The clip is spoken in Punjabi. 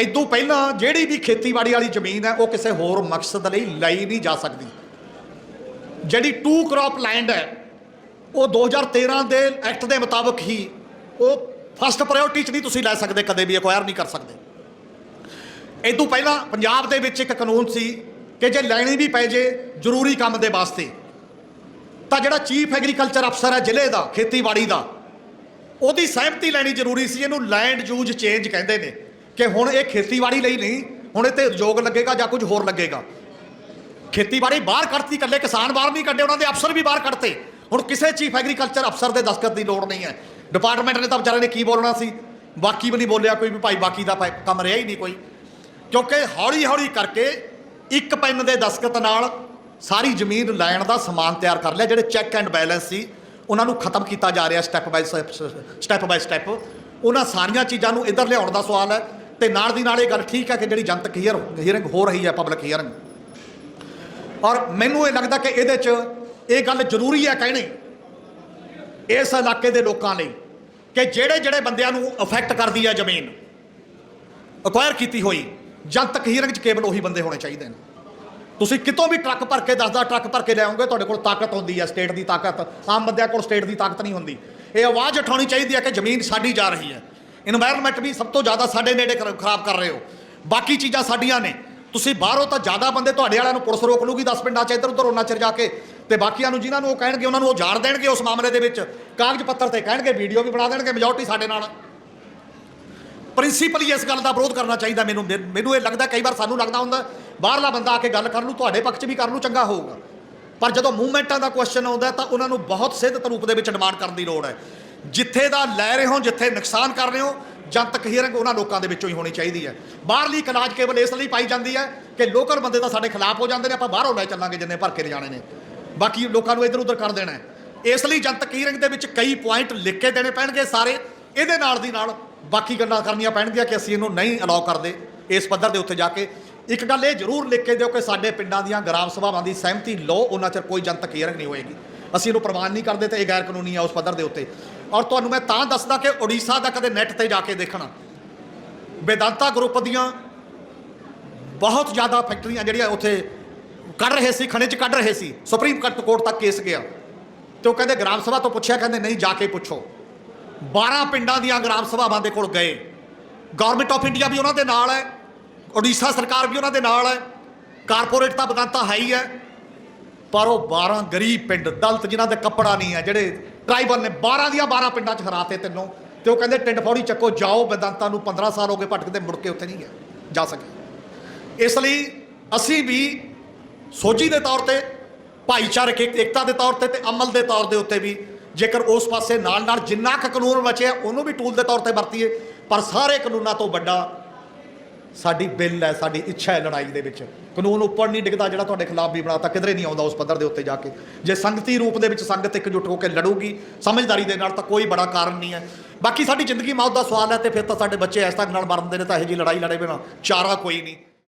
ਇਦੋਂ ਪਹਿਲਾਂ ਜਿਹੜੀ ਵੀ ਖੇਤੀਬਾੜੀ ਵਾਲੀ ਜ਼ਮੀਨ ਹੈ, ਉਹ ਕਿਸੇ ਹੋਰ ਮਕਸਦ ਲਈ ਲਈ ਨਹੀਂ ਜਾ ਸਕਦੀ। ਜਿਹੜੀ ਟੂ ਕ੍ਰੌਪ ਲੈਂਡ ਹੈ, ਉਹ 2013 ਦੇ ਐਕਟ ਦੇ ਮੁਤਾਬਕ ਹੀ ਉਹ ਫਸਟ ਪ੍ਰਾਇੋਰਟੀ 'ਚ ਨਹੀਂ ਤੁਸੀਂ ਲੈ ਸਕਦੇ, ਕਦੇ ਵੀ ਐਕਵਾਇਰ ਨਹੀਂ ਕਰ ਸਕਦੇ। ਇਦੋਂ ਪਹਿਲਾਂ ਪੰਜਾਬ ਦੇ ਵਿੱਚ ਇੱਕ ਕਾਨੂੰਨ ਸੀ ਕਿ ਜੇ ਲੈਣੀ ਵੀ ਪੈ ਜੇ ਜ਼ਰੂਰੀ ਕੰਮ ਦੇ ਵਾਸਤੇ, ਤਾਂ ਜਿਹੜਾ ਚੀਫ ਐਗਰੀਕਲਚਰ ਅਫਸਰ ਹੈ ਜ਼ਿਲ੍ਹੇ ਦਾ, ਖੇਤੀਬਾੜੀ ਦਾ, ਉਹਦੀ ਸਹਿਮਤੀ ਲੈਣੀ ਜ਼ਰੂਰੀ ਸੀ, ਇਹਨੂੰ ਲੈਂਡ ਯੂਜ਼ ਚੇਂਜ ਕਹਿੰਦੇ ਨੇ। ਕਿ ਹੁਣ ਇਹ ਖੇਤੀਬਾੜੀ ਲਈ ਨਹੀਂ, ਹੁਣ ਇਹ ਤੇ ਉਦਯੋਗ ਲੱਗੇਗਾ ਜਾਂ ਕੁਝ ਹੋਰ ਲੱਗੇਗਾ। ਖੇਤੀਬਾੜੀ ਬਾਹਰ ਕੱਢਤੀ, ਇਕੱਲੇ ਕਿਸਾਨ ਬਾਹਰ ਨਹੀਂ ਕੱਢੇ, ਉਹਨਾਂ ਦੇ ਅਫਸਰ ਵੀ ਬਾਹਰ ਕੱਢਤੇ। ਹੁਣ ਕਿਸੇ ਚੀਫ ਐਗਰੀਕਲਚਰ ਅਫਸਰ ਦੇ ਦਸਤਖਤ ਦੀ ਲੋੜ ਨਹੀਂ ਹੈ। ਡਿਪਾਰਟਮੈਂਟ ਨੇ ਤਾਂ ਵਿਚਾਰੇ ਨੇ ਕੀ ਬੋਲਣਾ ਸੀ? ਬਾਕੀ ਵੀ ਨਹੀਂ ਬੋਲਿਆ ਕੋਈ ਵੀ, ਭਾਈ ਬਾਕੀ ਦਾ ਭਾਈ ਕੰਮ ਰਿਹਾ ਹੀ ਨਹੀਂ ਕੋਈ। ਕਿਉਂਕਿ ਹੌਲੀ ਹੌਲੀ ਕਰਕੇ ਇੱਕ ਪੈਨ ਦੇ ਦਸਤਖਤ ਨਾਲ ਸਾਰੀ ਜ਼ਮੀਨ ਲੈਣ ਦਾ ਸਮਾਨ ਤਿਆਰ ਕਰ ਲਿਆ, ਜਿਹੜੇ ਚੈੱਕ ਐਂਡ ਬੈਲੈਂਸ ਸੀ, ਉਹਨਾਂ ਨੂੰ ਖਤਮ ਕੀਤਾ ਜਾ ਰਿਹਾ step by step by step ਉਹਨਾਂ ਸਾਰੀਆਂ ਚੀਜ਼ਾਂ ਨੂੰ ਇੱਧਰ ਲਿਆਉਣ ਦਾ ਸਵਾਲ ਹੈ। ਤੇ ਨਾਲ ਦੀ ਨਾਲ ਇਹ ਗੱਲ ਠੀਕ ਹੈ ਕਿ ਜਿਹੜੀ ਜਨਤਕ ਹੀਅਰ ਹੀਅਰਿੰਗ ਹੋ ਰਹੀ ਹੈ ਪਬਲਿਕ ਹੀਅਰਿੰਗ ਔਰ ਮੈਨੂੰ ਇਹ ਲੱਗਦਾ ਕਿ ਇਹਦੇ 'ਚ ਇਹ ਗੱਲ ਜ਼ਰੂਰੀ ਹੈ ਕਹਿਣੀ, ਇਸ ਇਲਾਕੇ ਦੇ ਲੋਕਾਂ ਲਈ ਕਿ ਜਿਹੜੇ ਜਿਹੜੇ ਬੰਦਿਆਂ ਨੂੰ ਅਫੈਕਟ ਕਰਦੀ ਹੈ ਜ਼ਮੀਨ ਅਕਵਾਇਰ ਕੀਤੀ ਹੋਈ, ਜਨਤਕ ਹੀਅਰਿੰਗ 'ਚ ਕੇਵਲ ਉਹੀ ਬੰਦੇ ਹੋਣੇ ਚਾਹੀਦੇ ਨੇ। ਤੁਸੀਂ ਕਿਤੋਂ ਵੀ ਟਰੱਕ ਭਰ ਕੇ ਦੱਸਦਾ, ਟਰੱਕ ਭਰ ਕੇ ਲਿਆਉਂਗੇ ਤੁਹਾਡੇ ਕੋਲ ਤਾਕਤ ਹੁੰਦੀ ਹੈ ਸਟੇਟ ਦੀ ਤਾਕਤ। ਆਮ ਬੰਦਿਆਂ ਕੋਲ ਸਟੇਟ ਦੀ ਤਾਕਤ ਨਹੀਂ ਹੁੰਦੀ। ਇਹ ਆਵਾਜ਼ ਉਠਾਉਣੀ ਚਾਹੀਦੀ ਹੈ ਕਿ ਜ਼ਮੀਨ ਸਾਡੀ ਜਾ ਰਹੀ ਹੈ। এনवायरमेंट ਵੀ ਸਭ ਤੋਂ ਜ਼ਿਆਦਾ ਸਾਡੇ ਨੇੜੇ ਖਰਾਬ ਕਰ ਰਹੇ ਹੋ। ਬਾਕੀ ਚੀਜ਼ਾਂ ਸਾਡੀਆਂ ਨੇ। ਤੁਸੀਂ ਬਾਹਰੋਂ ਤਾਂ ਜ਼ਿਆਦਾ ਬੰਦੇ ਤੁਹਾਡੇ ਵਾਲਿਆਂ ਨੂੰ ਪੁਲਿਸ ਰੋਕ ਲੂਗੀ 10 ਪਿੰਡਾਂ 'ਚ ਇੱਧਰ ਉੱਧਰ ਉਹਨਾਂ ਚਿਰ ਜਾ ਕੇ। ਤੇ ਬਾਕੀਆਂ ਨੂੰ ਜਿਨ੍ਹਾਂ ਨੂੰ ਉਹ ਕਹਿਣਗੇ, ਉਹਨਾਂ ਨੂੰ ਉਹ ਜਾਣ ਦੇਣਗੇ ਉਸ ਮਾਮਲੇ ਦੇ ਵਿੱਚ। ਕਾਗਜ਼ ਪੱਤਰ ਤੇ ਕਹਿਣਗੇ, ਵੀਡੀਓ ਵੀ ਬਣਾ ਦੇਣਗੇ ਮੈਜੋਰਟੀ ਸਾਡੇ ਨਾਲ। ਪ੍ਰਿੰਸੀਪਲੀ ਇਸ ਗੱਲ ਦਾ ਵਿਰੋਧ ਕਰਨਾ ਚਾਹੀਦਾ ਮੈਨੂੰ। ਮੈਨੂੰ ਇਹ ਲੱਗਦਾ ਕਈ ਵਾਰ ਸਾਨੂੰ ਲੱਗਦਾ ਹੁੰਦਾ, ਬਾਹਰਲਾ ਬੰਦਾ ਆ ਕੇ ਗੱਲ ਕਰਨ ਨੂੰ ਤੁਹਾਡੇ ਪੱਖ 'ਚ ਵੀ ਕਰਨ ਨੂੰ ਚੰਗਾ ਹੋਊਗਾ। ਪਰ ਜਦੋਂ ਮੂਵਮੈਂਟਾਂ ਦਾ ਕੁਐਸਚਨ ਆਉਂਦਾ ਤਾਂ ਉਹਨਾਂ ਨੂੰ ਬਹੁਤ ਸਿੱਧ ਤਰੂਪ ਦੇ ਵਿੱਚ ਡਿਮਾਂਡ ਕਰਨ ਦੀ ਲੋੜ ਹੈ। ਜਿੱਥੇ ਦਾ ਲੈ ਰਹੇ ਹੋ, ਜਿੱਥੇ ਨੁਕਸਾਨ ਕਰ ਰਹੇ ਹੋ, ਜਨਤਕ ਹੀਅਰਿੰਗ ਉਹਨਾਂ ਲੋਕਾਂ ਦੇ ਵਿੱਚੋਂ ਹੀ ਹੋਣੀ ਚਾਹੀਦੀ ਹੈ। ਬਾਹਰਲੀ ਕਲਾਜ ਕੇਵਲ ਇਸ ਲਈ ਪਾਈ ਜਾਂਦੀ ਹੈ ਕਿ ਲੋਕਲ ਬੰਦੇ ਤਾਂ ਸਾਡੇ ਖਿਲਾਫ ਹੋ ਜਾਂਦੇ ਨੇ, ਆਪਾਂ ਬਾਹਰੋਂ ਲੈ ਚੱਲਾਂਗੇ ਜਿੰਨੇ ਭਰ ਕੇ ਲਿਜਾਣੇ ਨੇ। ਬਾਕੀ ਲੋਕਾਂ ਨੂੰ ਇੱਧਰ ਉੱਧਰ ਕਰ ਦੇਣਾ ਹੈ। ਇਸ ਲਈ ਜਨਤਕ ਹੀਅਰਿੰਗ ਦੇ ਵਿੱਚ ਕਈ ਪੁਆਇੰਟ ਲਿਖ ਕੇ ਦੇਣੇ ਪੈਣਗੇ ਸਾਰੇ। ਇਹਦੇ ਨਾਲ ਦੀ ਨਾਲ ਬਾਕੀ ਗੱਲਾਂ ਕਰਨੀਆਂ ਪੈਣਗੀਆਂ ਕਿ ਅਸੀਂ ਇਹਨੂੰ ਨਹੀਂ ਅਲਾਉ ਕਰਦੇ ਇਸ ਪੱਧਰ ਦੇ ਉੱਤੇ ਜਾ ਕੇ। ਇੱਕ ਗੱਲ ਇਹ ਜ਼ਰੂਰ ਲਿਖ ਕੇ ਦਿਓ ਕਿ ਸਾਡੇ ਪਿੰਡਾਂ ਦੀਆਂ ਗ੍ਰਾਮ ਸਭਾਵਾਂ ਦੀ ਸਹਿਮਤੀ ਲਓ, ਉਹਨਾਂ ਚਿਰ ਕੋਈ ਜਨਤਕ ਹੀਅਰਿੰਗ ਨਹੀਂ ਹੋਏਗੀ। ਅਸੀਂ ਇਹਨੂੰ ਪ੍ਰਵਾਨ ਨਹੀਂ ਕਰਦੇ ਤੇ ਇਹ ਗੈਰ ਕਾਨੂੰਨੀ ਆ ਉਸ ਪੱਧਰ ਦੇ ਉੱਤੇ। ਔਰ ਤੁਹਾਨੂੰ ਮੈਂ ਤਾਂ ਦੱਸਦਾ ਕਿ ਓਡੀਸ਼ਾ ਦਾ ਕਦੇ ਨੈਟ ਤੇ ਜਾ ਕੇ ਦੇਖਣਾ। ਵੇਦਾਂਤਾ ਗਰੁੱਪ ਦੀਆਂ ਬਹੁਤ ਜ਼ਿਆਦਾ ਫੈਕਟਰੀਆਂ ਜਿਹੜੀਆਂ ਉੱਥੇ ਕੱਢ ਰਹੇ ਸੀ, ਖਣਿਜ ਕੱਢ ਰਹੇ ਸੀ, ਸੁਪਰੀਮ ਕੋਰਟ ਤੱਕ ਕੇਸ ਗਿਆ। ਤੇ ਉਹ ਕਹਿੰਦੇ ਗ੍ਰਾਮ ਸਭਾ ਤੋਂ ਪੁੱਛਿਆ, ਕਹਿੰਦੇ ਨਹੀਂ, ਜਾ ਕੇ ਪੁੱਛੋ। 12 ਪਿੰਡਾਂ ਦੀਆਂ ਗ੍ਰਾਮ ਸਭਾਵਾਂ ਦੇ ਕੋਲ ਗਏ। ਗਵਰਨਮੈਂਟ ਆਫ ਇੰਡੀਆ ਵੀ ਉਹਨਾਂ ਦੇ ਨਾਲ ਹੈ ਓਡੀਸ਼ਾ ਸਰਕਾਰ ਵੀ ਉਹਨਾਂ ਦੇ ਨਾਲ ਹੈ, ਕਾਰਪੋਰੇਟ ਤਾਂ ਬਗਾਂਤਾ ਹੈ ਹੀ ਹੈ। ਪਰ ਉਹ 12 ਗਰੀਬ ਪਿੰਡ, ਦਲਤ ਜਿਨ੍ਹਾਂ ਦੇ ਕੱਪੜਾ ਨਹੀਂ ਹੈ, ਜਿਹੜੇ ਟ੍ਰਾਈਬਲ ਨੇ 12 ਦੀਆਂ 12 ਪਿੰਡਾਂ 'ਚ ਹਰਾਤੇ ਤੈਨੂੰ, ਤੇ ਉਹ ਕਹਿੰਦੇ ਟਿੰਡ ਫੌੜੀ ਚੱਕੋ, ਜਾਓ ਬੇਦਾਂਤਾ ਨੂੰ 15 ਸਾਲ ਹੋ ਗਏ ਭਟਕਦੇ, ਮੁੜ ਕੇ ਉੱਥੇ ਨਹੀਂ ਗਿਆ ਜਾ ਸਕੇ। ਇਸ ਲਈ ਅਸੀਂ ਵੀ ਸੋਝੀ ਦੇ ਤੌਰ ਤੇ, ਭਾਈਚਾਰਕ ਏਕ- ਏਕਤਾ ਦੇ ਤੌਰ ਤੇ ਤੇ ਅਮਲ ਦੇ ਤੌਰ ਦੇ ਉੱਤੇ ਵੀ ਜੇਕਰ ਉਸ ਪਾਸੇ ਨਾਲ ਨਾਲ ਜਿੰਨਾ ਕੁ ਕਾਨੂੰਨ ਬਚਿਆ, ਉਹਨੂੰ ਵੀ ਟੂਲ ਦੇ ਤੌਰ ਤੇ ਵਰਤੀਏ, ਪਰ ਸਾਰੇ ਕਾਨੂੰਨਾਂ ਤੋਂ ਵੱਡਾ ਸਾਡੀ ਬਿੱਲ ਹੈ, ਸਾਡੀ ਇੱਛਾ ਹੈ ਲੜਾਈ ਦੇ ਵਿੱਚ। ਕਾਨੂੰਨ ਉੱਪਰ ਨਹੀਂ ਡਿੱਗਦਾ ਜਿਹੜਾ ਤੁਹਾਡੇ ਖਿਲਾਫ ਵੀ ਬਣਾਤਾ, ਕਿਧਰੇ ਨਹੀਂ ਆਉਂਦਾ ਉਸ ਪੱਧਰ ਦੇ ਉੱਤੇ ਜਾ ਕੇ। ਜੇ ਸੰਗਤੀ ਰੂਪ ਦੇ ਵਿੱਚ ਸੰਗਤ ਇਕਜੁੱਟ ਹੋ ਕੇ ਲੜੂਗੀ, ਸਮਝਦਾਰੀ ਦੇ ਨਾਲ ਤਾਂ ਕੋਈ ਬੜਾ ਕਾਰਨ ਨਹੀਂ ਹੈ। ਬਾਕੀ ਸਾਡੀ ਜ਼ਿੰਦਗੀ ਮੌਤ ਦਾ ਸਵਾਲ ਹੈ ਤੇ ਫਿਰ ਤਾਂ ਸਾਡੇ ਬੱਚੇ ਇਸ ਤਰ੍ਹਾਂ ਨਾਲ ਮਰਨ ਦੇ ਨੇ ਤਾਂ ਇਹੋ ਜੀ ਲੜਾਈ ਲੜੇ ਬਿਨਾ। ਚਾਰਾ ਕੋਈ ਨਹੀਂ।